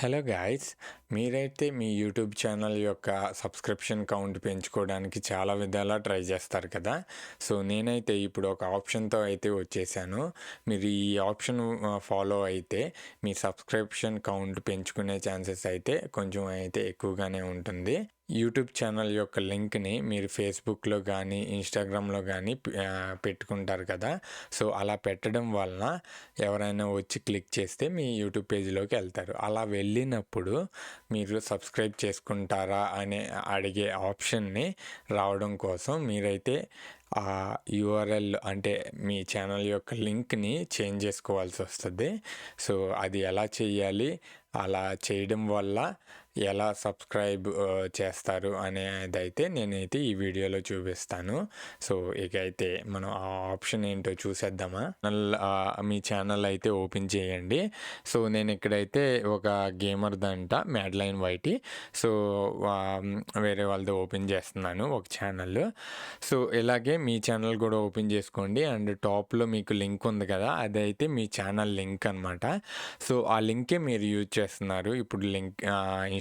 Hello guys మీరైతే మీ YouTube channel యొక్క సబ్స్క్రిప్షన్ కౌంట్ పెంచుకోవడానికి చాలా విధాలా ట్రై చేస్తారు కదా? సో నేనైతే ఇప్పుడు ఒక ఆప్షన్తో అయితే వచ్చేసాను. మీరు ఈ ఆప్షన్ ఫాలో అయితే మీ సబ్స్క్రిప్షన్ కౌంట్ పెంచుకునే ఛాన్సెస్ అయితే కొంచెం అయితే ఎక్కువగానే ఉంటుంది. యూట్యూబ్ ఛానల్ యొక్క లింక్ని మీరు ఫేస్బుక్లో కానీ ఇన్స్టాగ్రామ్లో కానీ పెట్టుకుంటారు కదా. సో అలా పెట్టడం వలన ఎవరైనా వచ్చి క్లిక్ చేస్తే మీ యూట్యూబ్ పేజ్లోకి వెళ్తారు. అలా వెళ్ళినప్పుడు మీరు సబ్స్క్రైబ్ చేసుకుంటారా అనే అడిగే ఆప్షన్ని రావడం కోసం మీరైతే ఆ యూఆర్ఎల్ అంటే మీ ఛానల్ యొక్క లింక్ని చేంజ్ చేసుకోవాల్సి వస్తుంది. సో అది ఎలా చేయాలి? అలా చేయడం వల్ల ఎలా సబ్స్క్రైబ్ చేస్తారు అనేదైతే అయితే నేనైతే ఈ వీడియోలో చూపిస్తాను. సో ఇక అయితే మనం ఆ ఆప్షన్ ఏంటో చూసేద్దామా? మీ ఛానల్ అయితే ఓపెన్ చేయండి. సో నేను ఇక్కడైతే ఒక గేమర్ దంట మ్యాడ్లైన్ వైటి. సో వేరే వాళ్ళది ఓపెన్ చేస్తున్నాను ఒక ఛానల్. సో ఇలాగే మీ ఛానల్ కూడా ఓపెన్ చేసుకోండి. అండ్ టాప్లో మీకు లింక్ ఉంది కదా అదైతే మీ ఛానల్ లింక్ అనమాట సో ఆ లింకే మీరు యూజ్ చేస్తున్నారు. ఇప్పుడు లింక్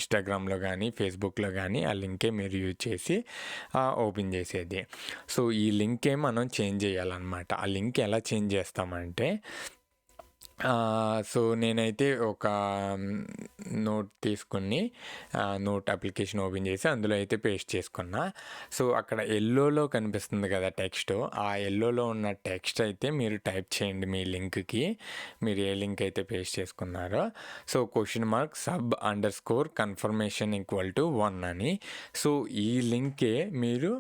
ఇన్స్టాగ్రామ్లో కానీ ఫేస్బుక్లో కానీ ఆ లింకే మీరు యూజ్ చేసి ఓపెన్ చేసేది. సో ఈ లింకే మనం చేంజ్ చేయాలన్నమాట. ఆ లింక్ ఎలా చేంజ్ చేస్తామంటే సో నేనైతే ఒక నోట్ తీసుకుని నోట్ అప్లికేషన్ ఓపెన్ చేసి అందులో అయితే పేస్ట్ చేసుకున్నా. సో అక్కడ ఎల్లోలో కనిపిస్తుంది కదా టెక్స్ట్. ఆ ఎల్లోలో ఉన్న టెక్స్ట్ అయితే మీరు టైప్ చేయండి మీ లింక్కి. మీరు ఏ లింక్ అయితే పేస్ట్ చేసుకున్నారో. So question mark sub under score confirmation equal to one అని. సో ఈ లింకే మీరు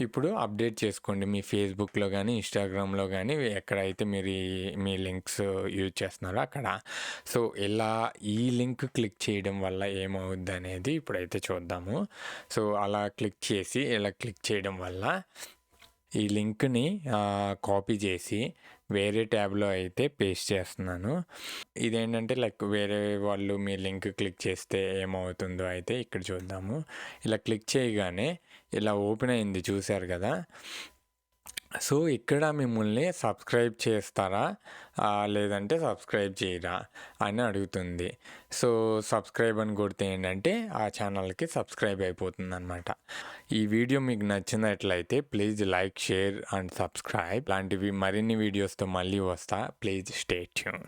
ఇప్పుడు అప్డేట్ చేసుకోండి మీ ఫేస్బుక్లో కానీ ఇన్స్టాగ్రామ్లో కానీ ఎక్కడైతే మీరు మీ లింక్స్ యూజ్ చేస్తున్నారు అక్కడ. సో ఇలా ఈ లింక్ క్లిక్ చేయడం వల్ల ఏమవుద్ది అనేది ఇప్పుడైతే చూద్దాము. సో అలా క్లిక్ చేసి ఇలా క్లిక్ చేయడం వల్ల ఈ లింక్ని కాపీ చేసి వేరే ట్యాబ్లో అయితే పేస్ట్ చేస్తున్నాను. ఇదేంటంటే లైక్ వేరే వాళ్ళు మీ లింక్ క్లిక్ చేస్తే ఏమవుతుందో అయితే ఇక్కడ చూద్దాము. ఇలా క్లిక్ చేయగానే ఇలా ఓపెన్ అయింది చూశారు కదా? సో ఇక్కడ మిమ్మల్ని సబ్స్క్రైబ్ చేస్తారా? లేదంటే సబ్స్క్రైబ్ చేయరా? అని అడుగుతుంది. సో సబ్స్క్రైబ్ అని కొడితే ఏంటంటే ఆ ఛానల్కి సబ్స్క్రైబ్ అయిపోతుంది అనమాట ఈ వీడియో మీకు నచ్చినట్లయితే please like share and subscribe. లాంటివి మరిన్ని వీడియోస్తో మళ్ళీ వస్తా. Please stay tune.